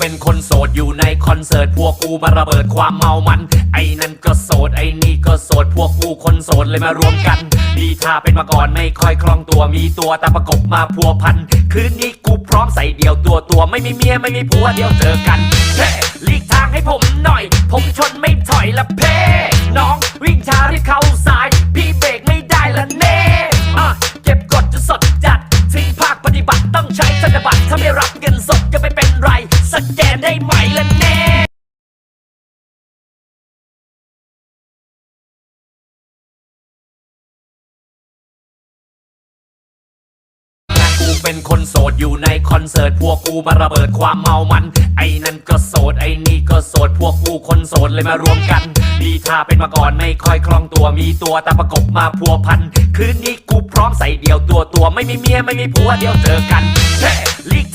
เป็นคนโสดอยู่ในคอนเสิร์ตพวกกูมาระเบิดความเมามัน ไอ้นั่นก็โสดไอ้นี่ก็โสดพวกกูคนโสดเลยมารวมกันดีท่าเป็นมาก่อนไม่ค่อยคล่องตัวมีตัวแต่ประกบมาพัวพัน คืนนี้กูพร้อมใส่เดียวตัวตัวไม่มีเมียไม่มีผัวเดียวเจอกันเฮ้หลีกทางให้ผมหน่อย ผมชนไม่ถอยละเพ่น้องวิ่งช้ารีบเข้าซ้าย พี่เบรกไม่ได้ละเน่อะเก็บกดจะสดจัดสิ่งภาคปฏิบัติต้องใช้ธนบัตรถ้าไม่รับเงินสดจะไม่เป็น ไรสแกนได้ไหมละเน่กูเป็นคนโสดอยู่ในคอนเสิร์ต พวกกูมาระเบิดความเมามัน ไอ้นั่นก็โสดไอ้นี่ก็โสด พวกกูคนโสดเลยมารวมกันดีท่าเป็นมาก่อนไม่ค่อยคล่องตัวมีตัวแต่ประกบมาพัวพัน คืนนี้กูพร้อมใส่เดียวตัวตัวไม่มีเมียไม่มีผัวเดียวเจอกันเฮ้ลีก